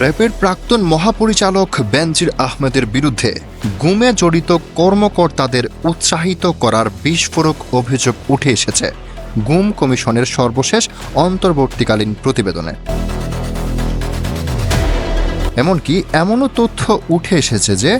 র্যাবের প্রাক্তন মহাপরিচালক বেনজির আহমেদের বিরুদ্ধে গুমে জড়িত কর্মকর্তাদের উৎসাহিত করার বিস্ফোরক অভিযোগ উঠে এসেছে গুম কমিশনের সর্বশেষ অন্তর্বর্তীকালীন প্রতিবেদনে। এমনকি এমনও তথ্য উঠে এসেছে যে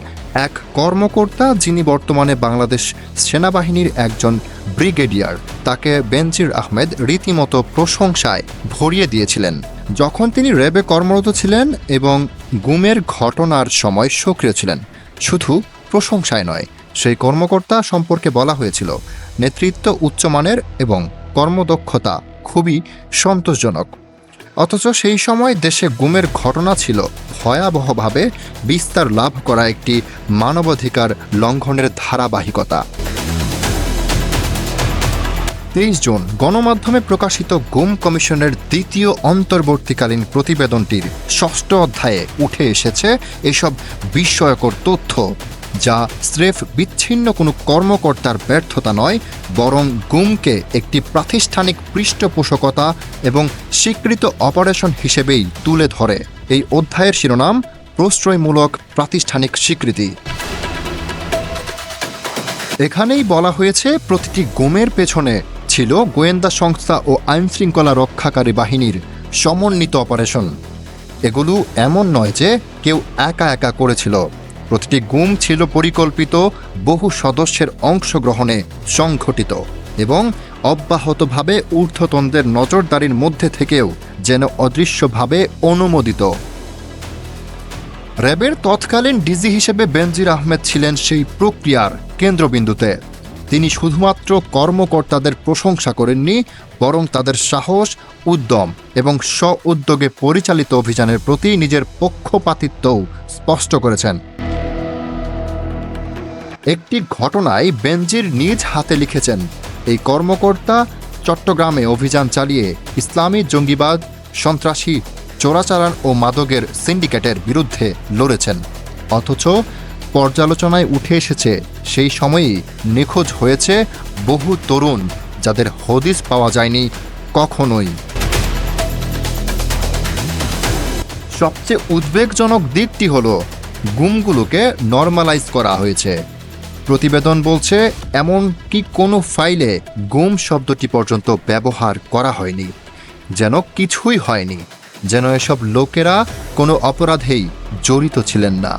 এক কর্মকর্তা যিনি বর্তমানে বাংলাদেশ সেনাবাহিনীর একজন ব্রিগেডিয়ার, তাকে বেনজির আহমেদ রীতিমতো প্রশংসায় ভরিয়ে দিয়েছিলেন। যখন তিনি র্যাবে কর্মরত ছিলেন এবং গুমের ঘটনার সময় সক্রিয় ছিলেন, শুধু প্রশংসায় নয়, সেই কর্মকর্তা সম্পর্কে বলা হয়েছিল, নেতৃত্ব উচ্চমানের এবং কর্মদক্ষতা খুবই সন্তোষজনক। অথচ সেই সময় দেশে গুমের ঘটনা ছিল ভয়াবহভাবে বিস্তার লাভ করা একটি মানবাধিকার লঙ্ঘনের ধারাবাহিকতা। তেইশ জুন গণমাধ্যমে প্রকাশিত গুম কমিশনের দ্বিতীয় অন্তর্বর্তীকালীন প্রতিবেদনটির ষষ্ঠ অধ্যায়ে উঠে এসেছে এসব বিস্ময়কর তথ্য, যা স্রেফ বিচ্ছিন্ন কোনো কর্মকর্তার ব্যর্থতা নয়, বরং গুমকে একটি প্রাতিষ্ঠানিক পৃষ্ঠপোষকতা এবং স্বীকৃত অপারেশন হিসেবেই তুলে ধরে। এই অধ্যায়ের শিরোনাম, প্রশ্রয়মূলক প্রাতিষ্ঠানিক স্বীকৃতি। এখানেই বলা হয়েছে, প্রতিটি গুমের পেছনে ছিল গোয়েন্দা সংস্থা ও আইনশৃঙ্খলা রক্ষাকারী বাহিনীর সমন্বিত অপারেশন। এগুলো এমন নয় যে কেউ একা একা করেছিল। প্রতিটি গুম ছিল পরিকল্পিত, বহু সদস্যের অংশগ্রহণে সংঘটিত এবং অব্যাহতভাবে ঊর্ধ্বতনদের নজরদারির মধ্যে থেকেও যেন অদৃশ্যভাবে অনুমোদিত। র্যাবের তৎকালীন ডিজি হিসেবে বেনজির আহমেদ ছিলেন সেই প্রক্রিয়ার কেন্দ্রবিন্দুতে। তিনি শুধুমাত্র কর্মকর্তাদের প্রশংসা করেননি, বরং তাদের সাহস, উদ্যম এবং স্ব উদ্যোগে পরিচালিত অভিযানের প্রতি নিজের পক্ষপাতিত্বও স্পষ্ট করেছেন। একটি ঘটনায় বেনজির নিজ হাতে লিখেছেন, এই কর্মকর্তা চট্টগ্রামে অভিযান চালিয়ে ইসলামী জঙ্গিবাদ, সন্ত্রাসী, চোরাচালান ও মাদকের সিন্ডিকেটের বিরুদ্ধে লড়েছেন। অথচ পর্যালোচনায় উঠে এসেছে, সেই সময়েই নিখোঁজ হয়েছে বহু তরুণ যাদের হদিস পাওয়া যায়নি কখনোই। সবচেয়ে উদ্বেগজনক দিকটি হল, গুমগুলোকে নর্মালাইজ করা হয়েছে। প্রতিবেদন বলছে, এমন কি কোনো ফাইলে গুম শব্দটি পর্যন্ত ব্যবহার করা হয়নি, যেন কিছুই হয়নি, যেন এসব লোকেরা কোনো অপরাধেই জড়িত ছিলেন না।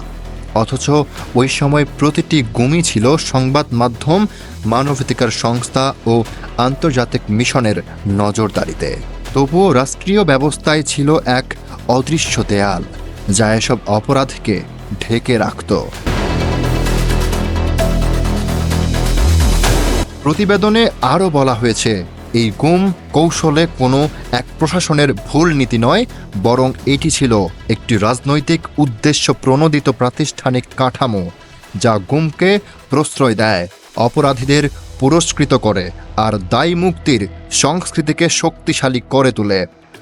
অথচ ওই সময় প্রতিটি গুমই ছিল সংবাদ মাধ্যম, মানবাধিকার সংস্থা ও আন্তর্জাতিক মিশনের নজরদারিতে। তবুও রাষ্ট্রীয় ব্যবস্থায় ছিল এক অদৃশ্য দেয়াল, যা এসব অপরাধকে ঢেকে রাখত। প্রতিবেদনে আরও বলা হয়েছে এই গুম কৌশলে কোনো এক প্রশাসনের ভুল নীতি নয়, বরং এটি ছিল একটি রাজনৈতিক উদ্দেশ্য প্রণোদিত প্রাতিষ্ঠানিক কাঠামো, যা গুমকে প্রশ্রয় দেয়, অপরাধীদের পুরস্কৃত করে আর দায় মুক্তির সংস্কৃতিকে শক্তিশালী করে তোলে।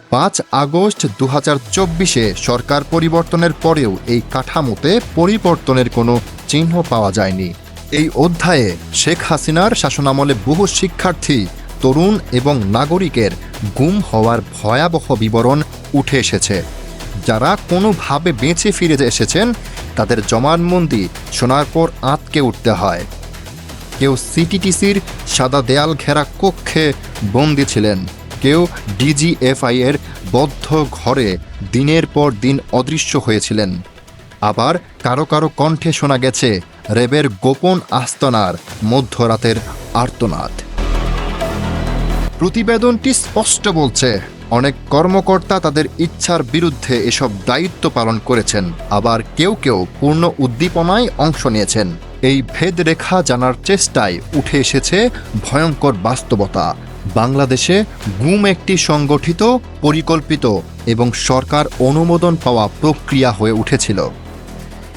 পাঁচ আগস্ট দু চব্বিশে সরকার পরিবর্তনের পরেও এই কাঠামোতে পরিবর্তনের কোনো চিহ্ন পাওয়া যায়নি। এই অধ্যায়ে শেখ হাসিনার শাসনামলে বহু শিক্ষার্থী তরুণ এবং নাগরিকের গুম হওয়ার ভয়াবহ বিবরণ উঠে এসেছে। যারা কোনোভাবে বেঁচে ফিরে এসেছেন, তাদের জমানবন্দি শোনার পর আঁতকে উঠতে হয়। কেউ সিটিটিসির সাদা দেয়াল ঘেরা কক্ষে বন্দি ছিলেন। কেউ ডিজিএফআই এর বদ্ধ ঘরে দিনের পর দিন অদৃশ্য হয়েছিলেন। আবার কারও কারও কণ্ঠে শোনা গেছে, রেবের গোপন আস্তনার মধ্যরাতের আর্তনাদ। প্রতিবেদনটি স্পষ্ট বলছে, অনেক কর্মকর্তা তাদের ইচ্ছার বিরুদ্ধে এসব দায়িত্ব পালন করেছেন, আবার কেউ কেউ পূর্ণ উদ্দীপনায় অংশ নিয়েছেন। এই ভেদরেখা জানার চেষ্টায় উঠে এসেছে ভয়ঙ্কর বাস্তবতা। বাংলাদেশে গুম একটি সংগঠিত, পরিকল্পিত এবং সরকার অনুমোদন পাওয়া প্রক্রিয়া হয়ে উঠেছিল।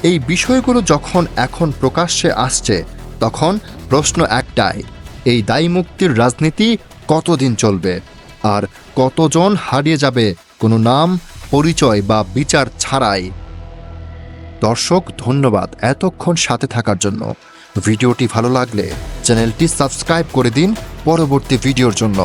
এই বিষয়গুলো যখন এখন প্রকাশ্যে আসছে, তখন প্রশ্ন একটাই, এই দায়মুক্তির রাজনীতি কতদিন চলবে? আর কতজন হারিয়ে যাবে? কোনো নাম, পরিচয় বা বিচার ছাড়াই। দর্শক, ধন্যবাদ এতক্ষণ সাথে থাকার জন্য। ভিডিওটি ভালো লাগলে চ্যানেলটি সাবস্ক্রাইব করে দিন পরবর্তী ভিডিওর জন্য।